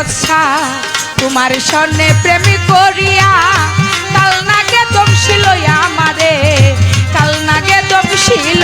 কথা তোমার স্বর্ণে প্রেমী করিয়া কাল নাগে তমশিল আমারে কাল নাগে তমশিল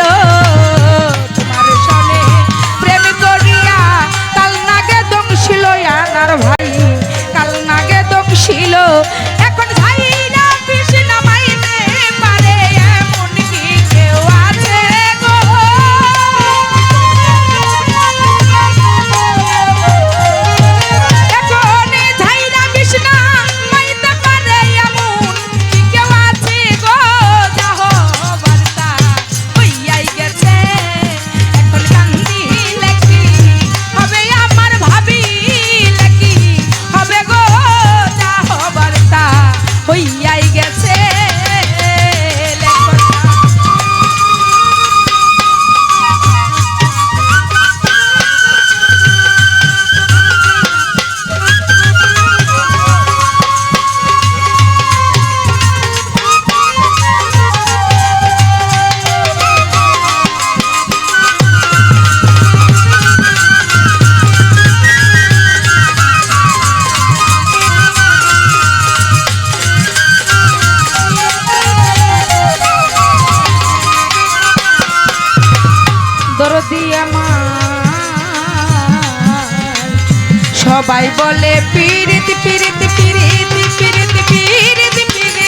সবাই বলে, পিরিত পিরিত পিরিত পিরিত পিরিত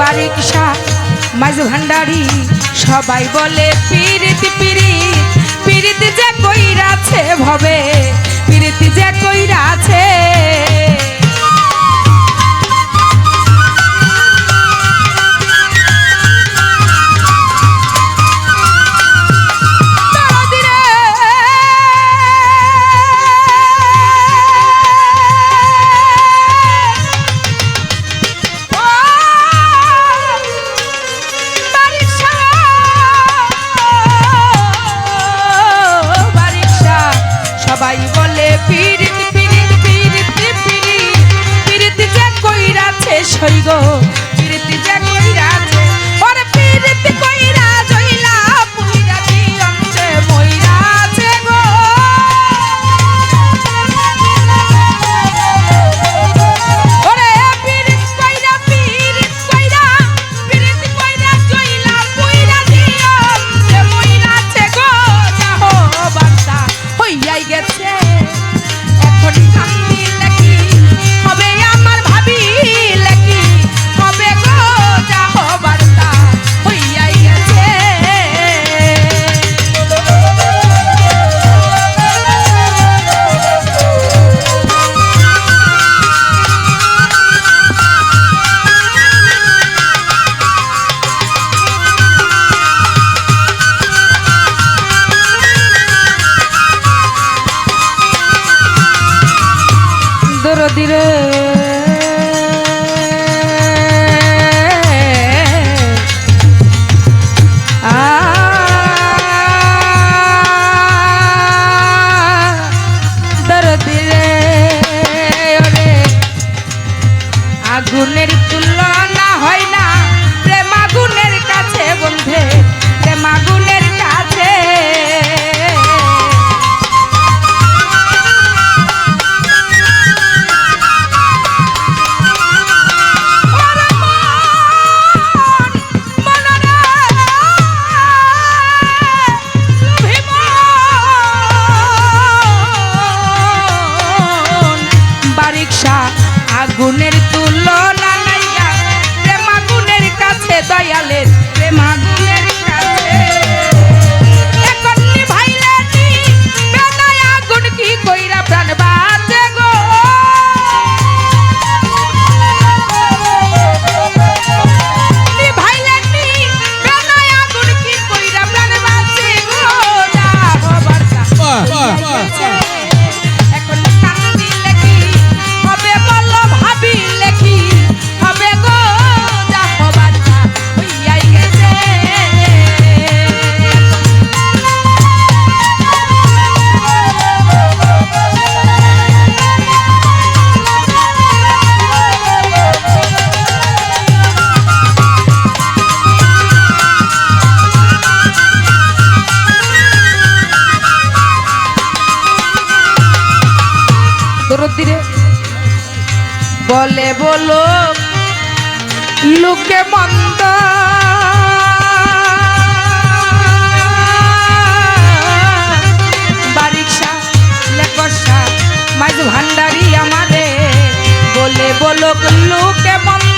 বারিক শাহ, মাঝ ভান্ডারি, সবাই বলে, পিরিত পিরিত পিরিত যা কইরাছে ভবে। প্রীতি জাগিয়া দরদিরে আগুনের তুলনা হয় না Fuck. বলো লোকে মন্দ। বারিকসা লেকসা ভান্ডারি আমাদের বলে বলো লোকে মন্দ।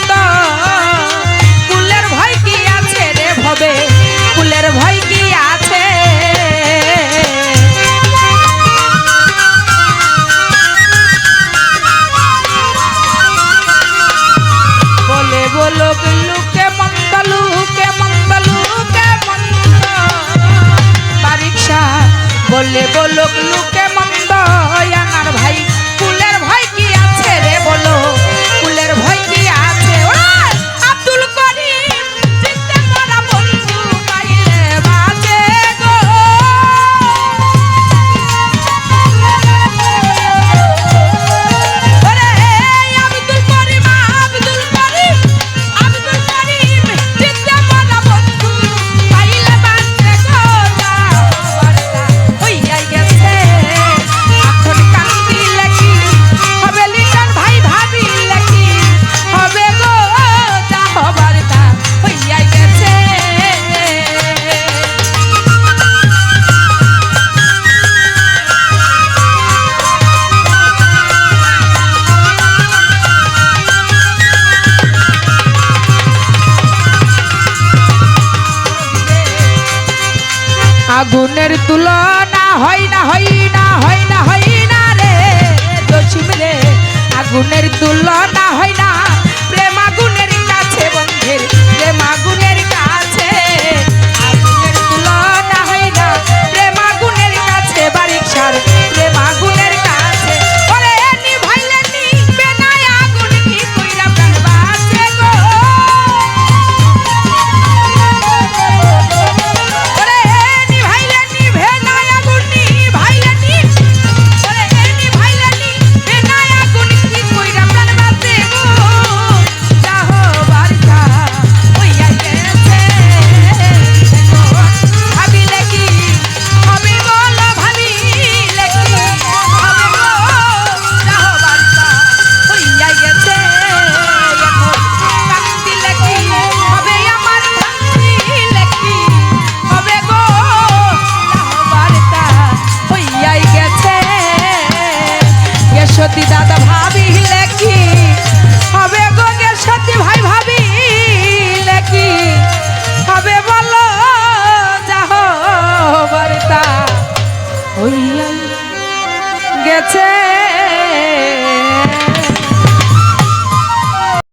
বলক লোক। আগুনের তুলনা হই না হই না হই না হই না রে, জসিম রে। আগুনের তুলনা হই না।